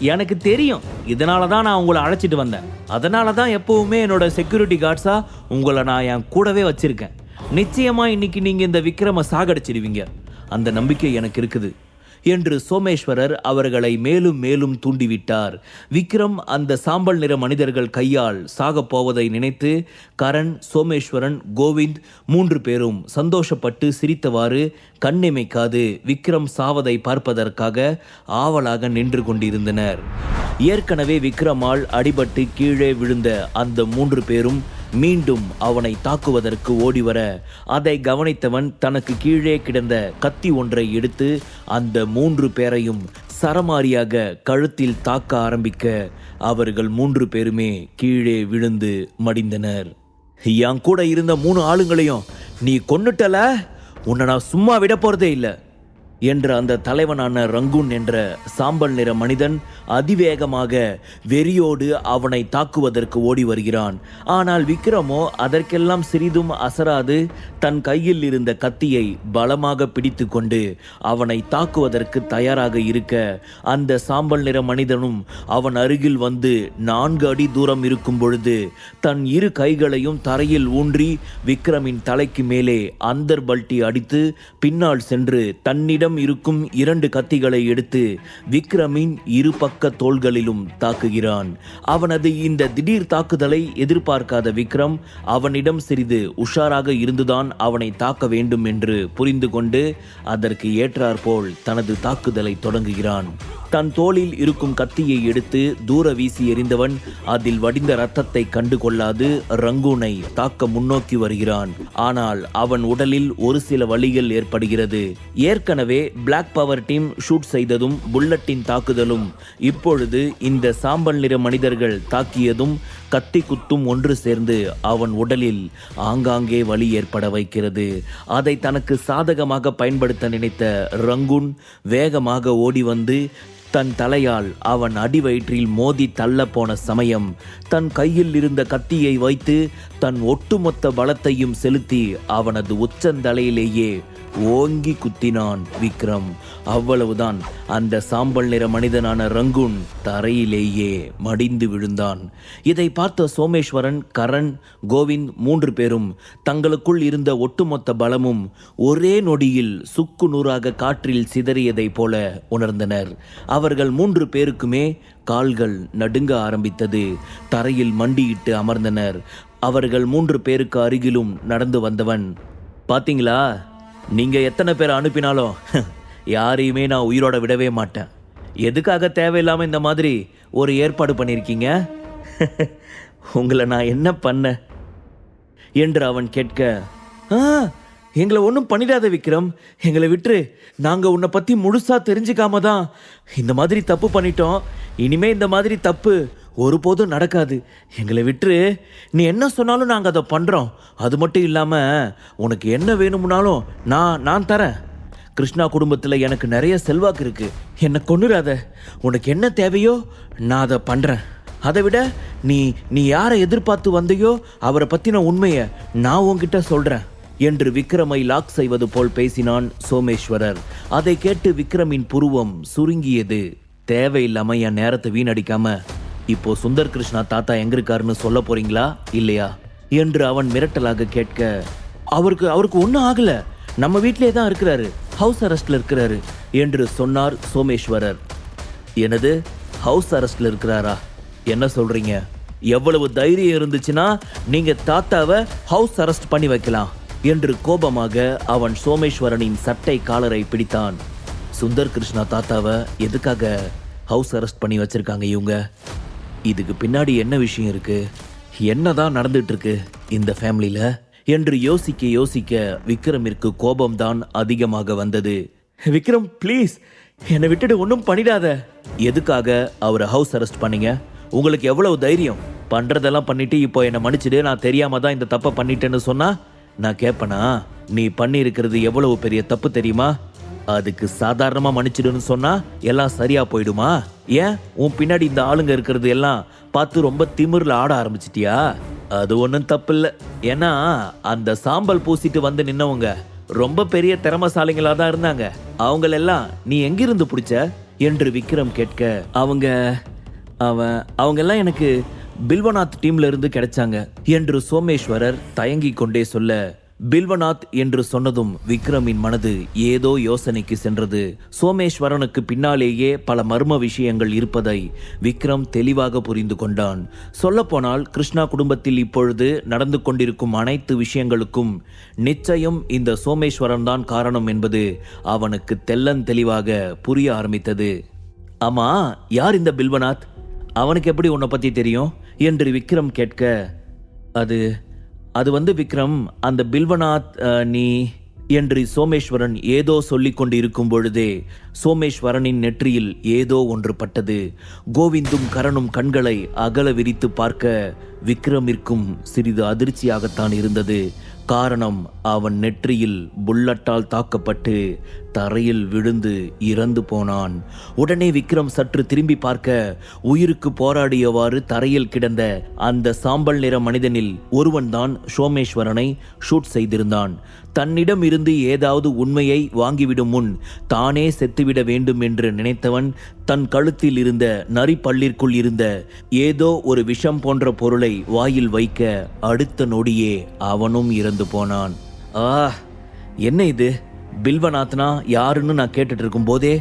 எனக்கு தெரியும். இதனால தான் நான் உங்களை அழைச்சிட்டு வந்தேன். அதனால தான் எப்பவுமே என்னோட செக்யூரிட்டி கார்ட்ஸாக உங்களை நான் என் கூடவே வச்சிருக்கேன். நிச்சயமாக இன்னைக்கு நீங்கள் இந்த விக்ரமை சாகடிச்சிடுவீங்க அந்த நம்பிக்கை எனக்கு இருக்குது. என்று சோமேஸ்வரர் அவர்களை மேலும் மேலும் தூண்டிவிட்டார். விக்ரம் அந்த சாம்பல் நிற மனிதர்கள் கையால் சாகப் போவதை நினைத்து கரண் சோமேஸ்வரன் கோவிந்த் மூன்று பேரும் சந்தோஷப்பட்டு சிரித்தவாறு கண்ணிமைக்காது விக்ரம் சாவதை பார்ப்பதற்காக ஆவலாக நின்று கொண்டிருந்தனர். ஏற்கனவே விக்ரமால் அடிபட்டு கீழே விழுந்த அந்த மூன்று பேரும் மீண்டும் அவனை தாக்குவதற்கு ஓடிவர அதை கவனித்தவன் தனக்கு கீழே கிடந்த கத்தி ஒன்றை எடுத்து அந்த மூன்று பேரையும் சரமாரியாக கழுத்தில் தாக்க ஆரம்பிக்க அவர்கள் மூன்று பேருமே கீழே விழுந்து மடிந்தனர். என் கூட இருந்த மூணு ஆளுங்களையும் நீ கொன்னுட்டல? உன்னை நான் சும்மா விட போறதே இல்லை. என்ற அந்த தலைவனான ரங்குன் என்ற சாம்பல் நிற மனிதன் அதிவேகமாக வெறியோடு அவனை தாக்குவதற்கு ஓடி வருகிறான். ஆனால் விக்ரமோ அதற்கெல்லாம் சிறிதும் அசராது தன் கையில் இருந்த கத்தியை பலமாக பிடித்து கொண்டு அவனை தாக்குவதற்கு தயாராக இருக்க அந்த சாம்பல் நிற மனிதனும் அவன் அருகில் வந்து நான்கு அடி தூரம் இருக்கும் பொழுது தன் இரு கைகளையும் தரையில் ஊன்றி விக்ரமின் தலைக்கு மேலே அந்தர் பல்ட்டி அடித்து பின்னால் சென்று தன்னிடம் இருக்கும் இரண்டு கத்திகளை எடுத்து விக்ரமின் இரு பக்க தோள்களிலும் தாக்குகிறான். அவனது இந்த திடீர் தாக்குதலை எதிர்பார்க்காத விக்ரம் அவனிடம் சிறிது உஷாராக இருந்துதான் அவனை தாக்க வேண்டும் என்று புரிந்து கொண்டு அதற்கு ஏற்றாற்போல் தனது தாக்குதலை தொடங்குகிறான். தன் தோளில் இருக்கும் கத்தியை எடுத்து தூர வீசி எறிந்தவன் அதில் வடிந்த ரத்தத்தை கண்டு கொள்ளாது ரங்கூனை தாக்க முன்னோக்கி வருகிறான். ஆனால் அவன் உடலில் ஒரு சில வலிகள் ஏற்படுகிறது. ஏற்கனவே பிளாக் பவர் டீம் ஷூட் செய்ததும் புல்லட்டின் தாக்குதலும் இப்பொழுது இந்த சாம்பல் நிற மனிதர்கள் தாக்கியதும் கத்தி குத்தும் ஒன்று சேர்ந்து அவன் உடலில் ஆங்காங்கே வலி ஏற்பட வைக்கிறது. அதை தனக்கு சாதகமாக பயன்படுத்த நினைத்த ரங்குன் வேகமாக ஓடி வந்து தன் தலையால் அவன் அடிவயிற்றில் மோதி தள்ள போன சமயம் தன் கையில் இருந்த கத்தியை வைத்து தன் ஒட்டுமொத்த பலத்தையும் செலுத்தி அவனது உச்சந்தலையிலேயே ஓங்கி குத்தினான் விக்ரம். அவ்வளவுதான். அந்த சாம்பல் நிற மனிதனான ரங்குன் தரையிலேயே மடிந்து விழுந்தான். இதை பார்த்த சோமேஸ்வரன் கரண் கோவிந்த் மூன்று பேரும் தங்களுக்குள் இருந்த ஒட்டுமொத்த பலமும் ஒரே நொடியில் சுக்கு நூறாக காற்றில் சிதறியதைப் போல உணர்ந்தனர். அவர்கள் மூன்று பேருக்குமே கால்கள் நடுங்க ஆரம்பித்தது. தரையில் மண்டியிட்டு அமர்ந்தனர். அவர்கள் மூன்று பேருக்கு அருகிலும் நடந்து வந்தவன் பாத்தீங்களா? நீங்க எத்தனை பேர் அனுப்பினாலும் யாரையுமே நான் உயிரோட விடவே மாட்டேன். எதுக்காக தேவையில்லாம இந்த மாதிரி ஒரு ஏற்பாடு பண்ணியிருக்கீங்க? உங்களை நான் என்ன பண்ணேன் என்று அவன் கேட்க ஆ எங்களை ஒன்றும் பண்ணிடாத விக்ரம். எங்களை விட்டுரு. நாங்கள் உன்னை பற்றி முழுசாக தெரிஞ்சுக்காம தான் இந்த மாதிரி தப்பு பண்ணிட்டோம். இனிமே இந்த மாதிரி தப்பு ஒருபோதும் நடக்காது. எங்களை விட்டுரு. நீ என்ன சொன்னாலும் நாங்கள் அதை பண்ணுறோம் அது மட்டும் இல்லாமல் உனக்கு என்ன வேணும்னாலும் நான் நான் தரேன். கிருஷ்ணா குடும்பத்தில் எனக்கு நிறைய செல்வாக்கு இருக்கு. என்னை கொண்டுடாத உனக்கு என்ன தேவையோ நான் அதை பண்ணுறேன் அதை விட நீ நீ யாரை எதிர்பார்த்து வந்தையோ அவரை பற்றின உண்மையை நான் உன்கிட்ட சொல்கிறேன் என்று விக்ரமை லாக் செய்வது போல் பேசினான் சோமேஸ்வரர். அதை கேட்டு விக்ரமின் புருவம் சுருங்கியது. தேவையில்லாம என் நேரத்தை வீணடிக்காம இப்போ சுந்தர் கிருஷ்ணா தாத்தா எங்க இருக்காருன்னு சொல்ல போறீங்களா இல்லையா? என்று அவன் மிரட்டலாக கேட்க அவருக்கு அவருக்கு ஒன்றும் ஆகல. நம்ம வீட்டிலே தான் இருக்கிறாரு ஹவுஸ் அரெஸ்ட்ல இருக்கிறாரு என்று சொன்னார் சோமேஸ்வரர். எனது ஹவுஸ் அரெஸ்ட்ல இருக்கிறாரா? என்ன சொல்றீங்க? எவ்வளவு தைரியம் இருந்துச்சுன்னா நீங்க தாத்தாவை ஹவுஸ் அரெஸ்ட் பண்ணி வைக்கலாம். என்று கோபமாக அவன் சோமேஸ்வரனின் சட்டை காலரை பிடித்தான். சுந்தர் கிருஷ்ணா தாத்தாவை எதுக்காக ஹவுஸ் அரெஸ்ட் பண்ணி வச்சிருக்காங்க இவங்க? இதுக்கு பின்னாடி என்ன விஷயம் இருக்கு? என்னதான் நடந்துட்டு இருக்கு இந்த ஃபேமிலியில என்று யோசிக்க யோசிக்க விக்ரமிற்கு கோபம்தான் அதிகமாக வந்தது. விக்ரம் ப்ளீஸ் என்னை விட்டுட்டு ஒன்றும் பண்ணிடாத. எதுக்காக அவரை ஹவுஸ் அரெஸ்ட் பண்ணீங்க? உங்களுக்கு எவ்வளவு தைரியம்? பண்ணுறதெல்லாம் பண்ணிட்டு இப்போ என்னை மன்னிச்சிடு நான் தெரியாம தான் இந்த தப்பை பண்ணிட்டேன்னு சொன்னா நான் கேட்பனா நீ பண்ணியிருக்கிறது எவ்வளவு பெரிய தப்பு தெரியுமா? அதுக்கு சாதாரணமா மன்னிச்சிடுன்னு சொன்னா எல்லாம் சரியா போயிடுமா? ஏன்? உன் பின்னாடி இந்த ஆளுங்க இருக்கிறது எல்லாம் பார்த்து ரொம்ப திமிர்ல ஆட ஆரம்பிச்சிட்டியா? அது ஒன்றும் தப்பு இல்லை ஏன்னா அந்த சாம்பல் பூசிட்டு வந்து நின்னவங்க ரொம்ப பெரிய திறமசாலிங்களா தான் இருந்தாங்க. அவங்களெல்லாம் நீ எங்கிருந்து பிடிச்ச? என்று விக்ரம் கேட்க அவங்க அவன் அவங்கெல்லாம் எனக்கு பில்வநாத் டீம்ல இருந்து கிடைச்சாங்க என்று சோமேஸ்வரர் தயங்கிக் கொண்டே சொல்ல பில்வநாத் என்று சொன்னதும் விக்ரமின் மனது ஏதோ யோசனைக்கு சென்றது. சோமேஸ்வரனுக்கு பின்னாலேயே பல மர்ம விஷயங்கள் இருப்பதை விக்ரம் தெளிவாக புரிந்து கொண்டான். சொல்லப்போனால் கிருஷ்ணா குடும்பத்தில் இப்பொழுது நடந்து கொண்டிருக்கும் அனைத்து விஷயங்களுக்கும் நிச்சயம் இந்த சோமேஸ்வரன் தான் காரணம் என்பது அவனுக்கு தெல்லன் தெளிவாக புரிய ஆரம்பித்தது. ஆமா யார் இந்த பில்வநாத்? அவனுக்கு எப்படி உன்னை பத்தி தெரியும்? என்று விக்ரம் கேட்க அது அது வந்து விக்ரம் அந்த பில்வநாத் நீ என்று சோமேஸ்வரன் ஏதோ சொல்லிக் கொண்டு இருக்கும் பொழுதே சோமேஸ்வரனின் நெற்றியில் ஏதோ ஒன்று பட்டது. கோவிந்தும் கரணும் கண்களை அகல விரித்து பார்க்க விக்ரமிற்கும் சிறிது அதிர்ச்சியாகத்தான் இருந்தது. காரணம் அவன் நெற்றியில் புல்லட்டால் தாக்கப்பட்டு தரையில் விழுந்து இறந்து போனான். உடனே விக்ரம் சற்று திரும்பி பார்க்க உயிருக்கு போராடியவாறு தரையில் கிடந்த அந்த சாம்பல் நிற மனிதனில் ஒருவன்தான் சோமேஸ்வரனை ஷூட் செய்திருந்தான். தன்னிடம் இருந்து ஏதாவது உண்மையை வாங்கிவிடும் முன் தானே செத்துவிட வேண்டும் என்று நினைத்தவன் தன் கழுத்தில் இருந்த நரி பல்லிற்குள் இருந்த ஏதோ ஒரு விஷம் போன்ற பொருளை வாயில் வைக்க அடுத்த நொடியே அவனும் இறந்து போனான். ஆ என்ன இது? பில்வநாத்னா யாருன்னு நான் கேட்டுட்டு இருக்கும் போதே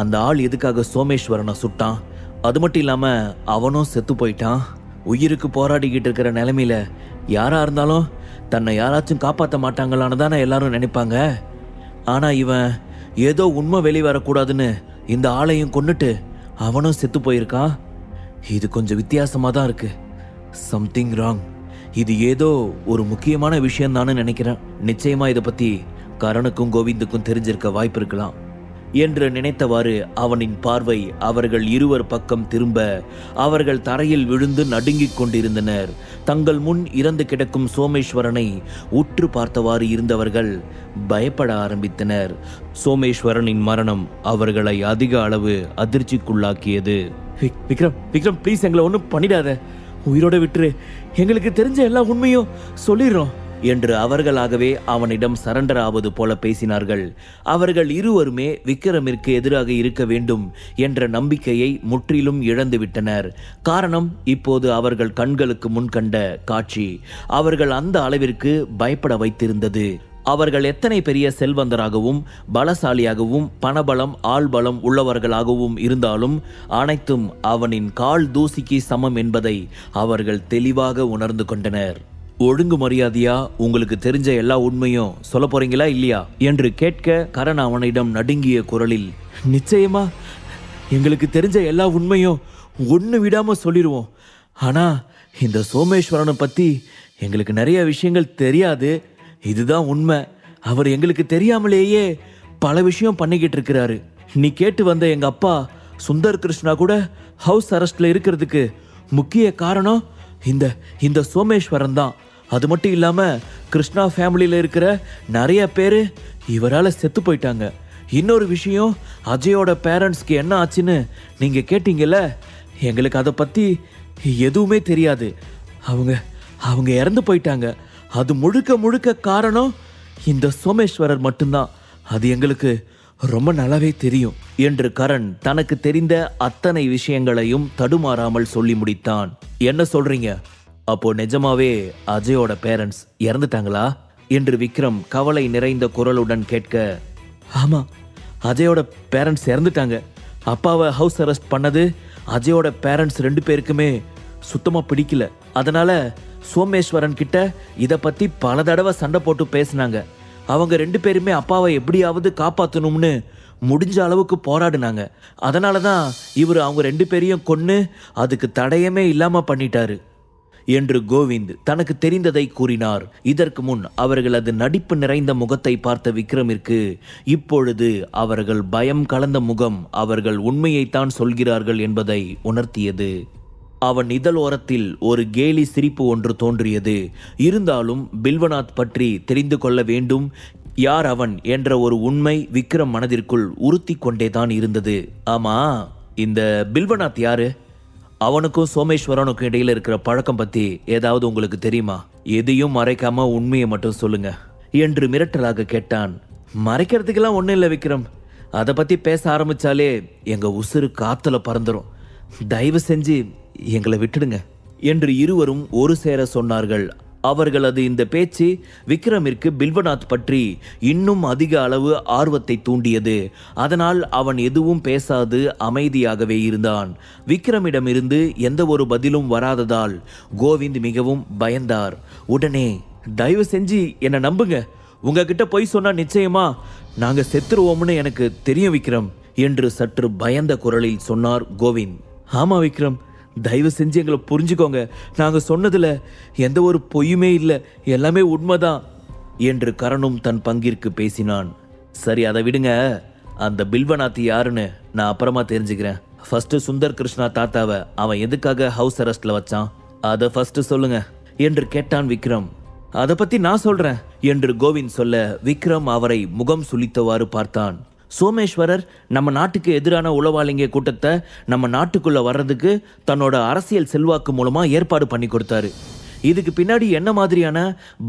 அந்த ஆள் எதுக்காக சோமேஸ்வரனை சுட்டான்? அது மட்டும் இல்லாமல் அவனும் செத்து போயிட்டான். உயிருக்கு போராடிக்கிட்டு இருக்கிற நிலைமையில யாரா இருந்தாலும் தன்னை யாராச்சும் காப்பாற்ற மாட்டாங்களான்னு தானே எல்லாரும் நினைப்பாங்க. ஆனால் இவன் ஏதோ உண்மை வெளிவரக்கூடாதுன்னு இந்த ஆளையும் கொண்டுட்டு அவனும் செத்து போயிருக்கான். இது கொஞ்சம் வித்தியாசமாக தான் இருக்கு. சம்திங் ராங் இது ஏதோ ஒரு முக்கியமான விஷயம் நினைக்கிறேன். நிச்சயமா இதை பத்தி கரணுக்கும் கோவிந்துக்கும் தெரிஞ்சிருக்க வாய்ப்பிருக்கலாம் என்று நினைத்தவாறு அவனின் பார்வை அவர்கள் இருவர் பக்கம் திரும்ப அவர்கள் தரையில் விழுந்து நடுங்கிக் கொண்டிருந்தனர். தங்கள் முன் இறந்து கிடக்கும் சோமேஸ்வரனை உற்று பார்த்தவாறு இருந்தவர்கள் பயப்பட ஆரம்பித்தனர். சோமேஸ்வரனின் மரணம் அவர்களை அதிக அளவு அதிர்ச்சிக்குள்ளாக்கியது. விக்ரம் விக்ரம் ப்ளீஸ் எங்களை ஒன்றும் பண்ணிடாத. உயிரோட விட்டுரு. எங்களுக்கு தெரிஞ்ச எல்லா உண்மையும் சொல்லிடுறோம். என்று அவர்களாகவே அவனிடம் சரண்டர் ஆவது போல பேசினார்கள். அவர்கள் இருவருமே விக்ரமிற்கு எதிராக இருக்க வேண்டும் என்ற நம்பிக்கையை முற்றிலும் இழந்துவிட்டனர். காரணம் இப்போது அவர்கள் கண்களுக்கு முன் கண்ட காட்சி. அவர்கள் அந்த அளவிற்கு பயப்பட வைத்திருந்தது. அவர்கள் எத்தனை பெரிய செல்வந்தராகவும் பலசாலியாகவும் பணபலம் ஆள்பலம் உள்ளவர்களாகவும் இருந்தாலும் அனைத்தும் அவனின் கால் தூசிக்கு சமம் என்பதை அவர்கள் தெளிவாக உணர்ந்து கொண்டனர். ஒழுங்கு மரியாதையா உங்களுக்கு தெரிஞ்ச எல்லா உண்மையும் சொல்ல போறீங்களா இல்லையா? என்று கேட்க கரண் அவனிடம் நடுங்கிய குரலில் நிச்சயமா எங்களுக்கு தெரிஞ்ச எல்லா உண்மையும் ஒன்று விடாம சொல்லிடுவோம் ஆனா இந்த சோமேஸ்வரனை பத்தி எங்களுக்கு நிறைய விஷயங்கள் தெரியாது. இதுதான் உண்மை. அவர் எங்களுக்கு தெரியாமலேயே பல விஷயம் பண்ணிக்கிட்டு இருக்கிறாரு. நீ கேட்டு வந்த எங்க அப்பா சுந்தர் கிருஷ்ணா கூட ஹவுஸ் அரெஸ்ட்ல இருக்கிறதுக்கு முக்கிய காரணம் இந்த இந்த சோமேஸ்வரன் தான். அது மட்டும் இல்லாமல் கிருஷ்ணா ஃபேமிலியில் இருக்கிற நிறைய பேர் இவரால் செத்து போயிட்டாங்க. இன்னொரு விஷயம் அஜயோட பேரண்ட்ஸ்க்கு என்ன ஆச்சுன்னு நீங்கள் கேட்டீங்கல்ல? எங்களுக்கு அதை பற்றி எதுவுமே தெரியாது. அவங்க அவங்க இறந்து போயிட்டாங்க. அது முழுக்க முழுக்க காரணம் இந்த சோமேஸ்வரர் மட்டும்தான். அது எங்களுக்கு ரொம்ப நல்லாவே தெரியும் என்று கரண் தனக்கு தெரிந்த அத்தனை விஷயங்களையும் தடுமாறாமல் சொல்லி முடித்தான். என்ன சொல்றீங்க? அப்போ நிஜமாவே அஜயோட பேரண்ட்ஸ் இறந்துட்டாங்களா? என்று விக்ரம் கவலை நிறைந்த குரலுடன் கேட்க ஆமா அஜயோட பேரண்ட்ஸ் இறந்துட்டாங்க. அப்பாவை ஹவுஸ் அரெஸ்ட் பண்ணது அஜயோட பேரண்ட்ஸ் ரெண்டு பேருக்குமே சுத்தமா பிடிக்கல. அதனால சோமேஸ்வரன் கிட்ட இதை பத்தி பல தடவை சண்டை போட்டு பேசினாங்க. அவங்க ரெண்டு பேருமே அப்பாவை எப்படியாவது காப்பாத்தணும்னு முடிஞ்ச அளவுக்கு போராடினாங்க. அதனால தான் இவர் அவங்க ரெண்டு பேரையும் கொன்று அதுக்கு தடயமே இல்லாமல் பண்ணிட்டாரு. என்று கோவிந்த் தனக்கு தெரிந்ததை கூறினார். இதற்கு முன் அவர்களது நடிப்பு நிறைந்த முகத்தை பார்த்த விக்ரமிற்கு இப்பொழுது அவர்கள் பயம் கலந்த முகம் அவர்கள் உண்மையைத்தான் சொல்கிறார்கள் என்பதை உணர்த்தியது. அவன் இதழோரத்தில் ஒரு கேலி சிரிப்பு ஒன்று தோன்றியது. இருந்தாலும் பில்வநாத் பற்றி தெரிந்து கொள்ள வேண்டும். யார் அவன் என்ற ஒரு உண்மை விக்ரம் மனதிற்குள் உறுத்தி கொண்டேதான் இருந்தது. ஆமா இந்த பில்வநாத் யாரு? அவனுக்கும் சோமேஸ்வரனுக்கும் இடையில இருக்கிற பழக்கம் பத்தி ஏதாவது உங்களுக்கு தெரியுமா? எதையும் மறைக்காம உண்மையை மட்டும் சொல்லுங்க. என்று மிரட்டலாக கேட்டான். மறைக்கிறதுக்கெல்லாம் ஒண்ணும் இல்லை விக்ரம். அதை பத்தி பேச ஆரம்பிச்சாலே எங்க உசுறு காத்துல பறந்துரும். தயவு செஞ்சு எங்களை விட்டுடுங்க. என்று இருவரும் ஒரு சேர சொன்னார்கள். அவர்களது இந்த பேச்சு விக்ரமிற்கு பில்வநாத் பற்றி இன்னும் அதிக அளவு ஆர்வத்தை தூண்டியது. அதனால் அவன் எதுவும் பேசாது அமைதியாகவே இருந்தான். விக்ரமிடமிருந்து எந்த ஒரு பதிலும் வராததால் கோவிந்த் மிகவும் பயந்தார். உடனே தயவு செஞ்சு என்னை நம்புங்க. உங்ககிட்ட போய் சொன்னா நிச்சயமா நாங்க செத்துருவோம்னு எனக்கு தெரியும் விக்ரம் என்று சற்று பயந்த குரலில் சொன்னார் கோவிந்த். ஆமா விக்ரம். தயவு செஞ்சு எங்களை புரிஞ்சுக்கோங்க. நாங்கள் சொன்னதில் எந்த ஒரு பொய்யுமே இல்லை. எல்லாமே உண்மைதான் என்று கரணும் தன் பங்கிற்கு பேசினான். சரி அதை விடுங்க. அந்த பில்வநாத்தி யாருன்னு நான் அப்புறமா தெரிஞ்சுக்கிறேன். ஃபர்ஸ்ட் சுந்தர் கிருஷ்ணா தாத்தாவை அவன் எதுக்காக ஹவுஸ் அரெஸ்ட்ல வச்சான்? அதை ஃபர்ஸ்ட் சொல்லுங்க என்று கேட்டான் விக்ரம். அதை பத்தி நான் சொல்றேன் என்று கோவிந்த் சொல்ல விக்ரம் அவரை முகம் சுளித்தவாறு பார்த்தான். சோமேஸ்வரர் நம்ம நாட்டுக்கு எதிரான உளவாளிங்க கூட்டத்தை நம்ம நாட்டுக்குள்ள வர்றதுக்கு தன்னோட அரசியல் செல்வாக்கு மூலமா ஏற்பாடு பண்ணி கொடுத்தாரு. இதுக்கு பின்னாடி என்ன மாதிரியான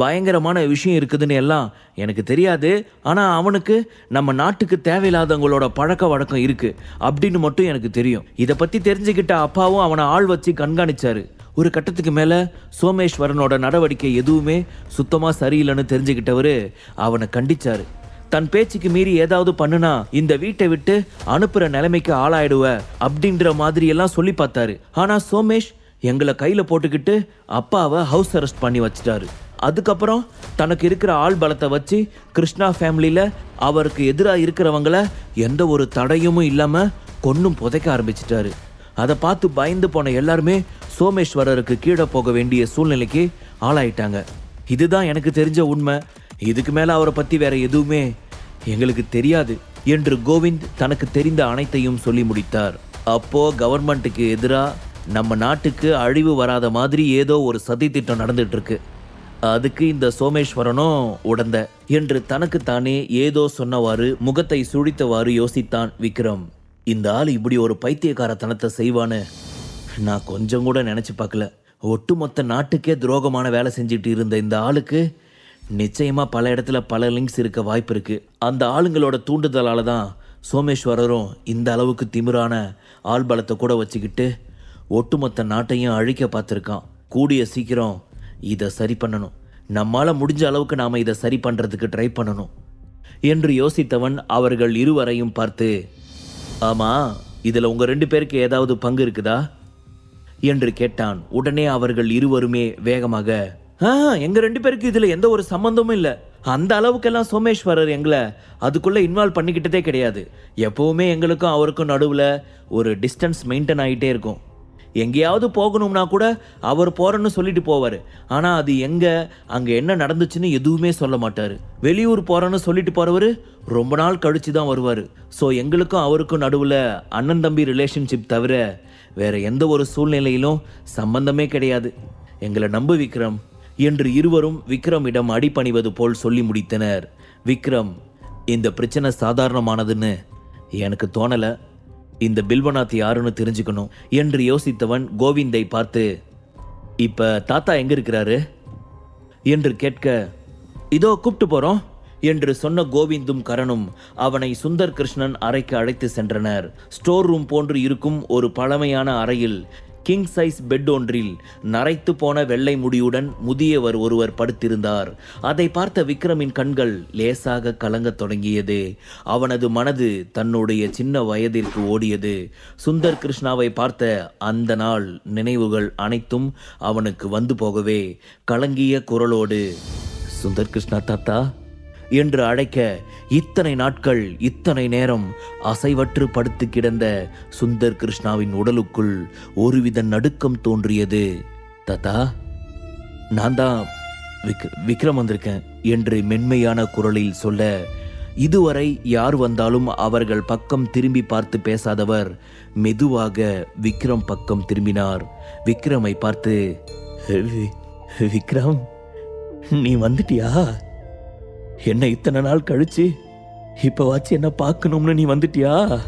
பயங்கரமான விஷயம் இருக்குதுன்னு எல்லாம் எனக்கு தெரியாது. ஆனால் அவனுக்கு நம்ம நாட்டுக்கு தேவையில்லாதவங்களோட பழக்க வழக்கம் இருக்குது அப்படின்னு மட்டும் எனக்கு தெரியும். இதை பற்றி தெரிஞ்சுக்கிட்ட அப்பாவும் அவனை ஆள் வச்சு கண்காணிச்சாரு. ஒரு கட்டத்துக்கு மேலே சோமேஸ்வரனோட நடவடிக்கை எதுவுமே சுத்தமாக சரியில்லைன்னு தெரிஞ்சுக்கிட்டவர் அவனை கண்டிச்சாரு. தன் பேச்சுக்கு மீறி ஏதாவது பண்ணுனா இந்த வீட்டை விட்டு அனுப்புற நிலைமைக்கு ஆளாயிடுவ அப்படின்ற மாதிரி எல்லாம் சொல்லி பார்த்தாரு. ஆனா சோமேஷ் எங்களை கையில போட்டுக்கிட்டு அப்பாவை ஹவுஸ் அரெஸ்ட் பண்ணி வச்சிட்டாரு. அதுக்கப்புறம் தனக்கு இருக்கிற ஆள் பலத்தை வச்சு கிருஷ்ணா ஃபேமிலியில அவருக்கு எதிராக இருக்கிறவங்கள எந்த ஒரு தடையும் இல்லாம கொன்னும் புதைக்க ஆரம்பிச்சிட்டாரு. அதை பார்த்து பயந்து போன எல்லாருமே சோமேஸ்வரருக்கு கீழே போக வேண்டிய சூழ்நிலைக்கு ஆளாயிட்டாங்க. இதுதான் எனக்கு தெரிஞ்ச உண்மை. இதுக்கு மேலே அவரை பற்றி வேற எதுவுமே எங்களுக்கு தெரியாது என்று கோவிந்த் தனக்கு தெரிந்த அனைத்தையும் சொல்லி முடித்தார். அப்போ கவர்மெண்ட்டுக்கு எதிராக நம்ம நாட்டுக்கு அழிவு வராத மாதிரி ஏதோ ஒரு சதி திட்டம் நடந்துட்டு இருக்கு அதுக்கு இந்த சோமேஸ்வரனும் உடந்த என்று தனக்குத்தானே ஏதோ சொன்னவாறு முகத்தை சுழித்தவாறு யோசித்தான் விக்ரம். இந்த ஆள் இப்படி ஒரு பைத்தியக்காரத்தனத்தை செய்வான்னு நான் கொஞ்சம் கூட நினைச்சு பார்க்கல. ஒட்டுமொத்த நாட்டுக்கே துரோகமான வேலை செஞ்சுட்டு இருந்த இந்த ஆளுக்கு நிச்சயமா பல இடத்துல பல லிங்க்ஸ் இருக்க வாய்ப்பு இருக்கு. அந்த ஆளுங்களோட தூண்டுதலால தான் சோமேஸ்வரரும் இந்த அளவுக்கு திமிரான ஆள் பலத்தை கூட வச்சுக்கிட்டு ஒட்டுமொத்த நாட்டையும் அழிக்க பார்த்துருக்கான். கூடிய சீக்கிரம் இதை சரி பண்ணணும். நம்மால முடிஞ்ச அளவுக்கு நாம இதை சரி பண்றதுக்கு ட்ரை பண்ணணும். என்று யோசித்தவன் அவர்கள் இருவரையும் பார்த்து ஆமா இதில் உங்க ரெண்டு பேருக்கு ஏதாவது பங்கு இருக்குதா? என்று கேட்டான். உடனே அவர்கள் இருவருமே வேகமாக எங்க ரெண்டு பேருக்கு இதுல எந்த ஒரு சம்பந்தமும் இல்ல. அந்த அளவுக்கெல்லாம் சோமேஸ்வரர் எங்களை அதுக்குள்ள இன்வால்வ் பண்ணிக்கிட்டதே கிடையாது. எப்பவுமே எங்களுக்கும் அவருக்கும் நடுவுல ஒரு டிஸ்டன்ஸ் மெயின்டைன் ஆகிட்டே இருக்கும். எங்கேயாவது போகணும்னா கூட அவர் போறேன்னு சொல்லிட்டு போவார். ஆனால் அது எங்கே அங்கே என்ன நடந்துச்சுன்னு எதுவுமே சொல்ல மாட்டார். வெளியூர் போறேன்னு சொல்லிட்டு போறவர் ரொம்ப நாள் கழிச்சு தான் வருவார். ஸோ எங்களுக்கும் அவருக்கும் நடுவில் அண்ணன் தம்பி ரிலேஷன்ஷிப் தவிர வேற எந்த ஒரு சூழ்நிலையிலும் சம்பந்தமே கிடையாது. எங்களை நம்பு விக்ரம். என்று இருவரும் விக்ரமிடம் அடிபணிவது போல் சொல்லி முடித்தனர். விக்ரம் இந்த பிரச்சனை சாதாரணமானதுன்னு எனக்கு தோணல. இந்த பில்வநாத் யாருன்னு தெரிஞ்சுக்கணும் என்று யோசித்தவன் கோவிந்தை பார்த்து இப்ப தாத்தா எங்க இருக்கிறாரு? என்று கேட்க இதோ கூப்பிட்டு போறோம் என்று சொன்ன கோவிந்தும் கரணும் அவனை சுந்தர் கிருஷ்ணன் அறைக்கு அழைத்து சென்றனர். ஸ்டோர் ரூம் போன்று இருக்கும் ஒரு பழமையான அறையில் கிங் சைஸ் பெட் ஒன்றில் நரைத்து போன வெள்ளை முடியுடன் முதியவர் ஒருவர் படுத்திருந்தார். அதை பார்த்த விக்ரமின் கண்கள் லேசாக கலங்கத் தொடங்கியது. அவனது மனது தன்னுடைய சின்ன வயதிற்கு ஓடியது. சுந்தர் கிருஷ்ணாவை பார்த்த அந்த நாள் நினைவுகள் அனைத்தும் அவனுக்கு வந்து போகவே கலங்கிய குரலோடு சுந்தர் கிருஷ்ணா தாத்தா என்று அழைக்க இத்தனை நாட்கள் இத்தனை நேரம் அசைவற்று படுத்து கிடந்த சுந்தர் கிருஷ்ணாவின் உடலுக்குள் ஒருவித நடுக்கம் தோன்றியது. ததா நான் தான் விக் விக்ரம் வந்திருக்கேன் என்று மென்மையான குரலில் சொல்ல இதுவரை யார் வந்தாலும் அவர்கள் பக்கம் திரும்பி பார்த்து பேசாதவர். மெதுவாக விக்ரம் பக்கம் திரும்பினார். விக்ரமை பார்த்து "வி- விக்ரம் நீ வந்துட்டியா? என்ன இத்தனை நாள் கழிச்சு இப்போவாச்சு என்ன பார்க்கணும்னு நீ வந்துட்டியா?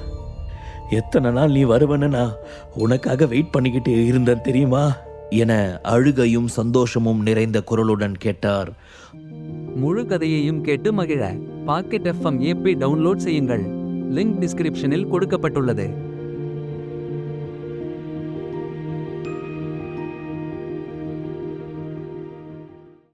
எத்தனை நாள் நீ வருவன்னு நான் உனக்காக வெயிட் பண்ணிக்கிட்டு இருந்தேன் தெரியுமா? என அழுகையும் சந்தோஷமும் நிறைந்த குரலுடன் கேட்டார். முழு கதையையும் கேட்டு மகிழ. பாக்கெட் எஃப்எம் ஏபி டவுன்லோட் செய்யுங்கள். லிங்க் டிஸ்கிரிப்ஷனில் கொடுக்கப்பட்டுள்ளது.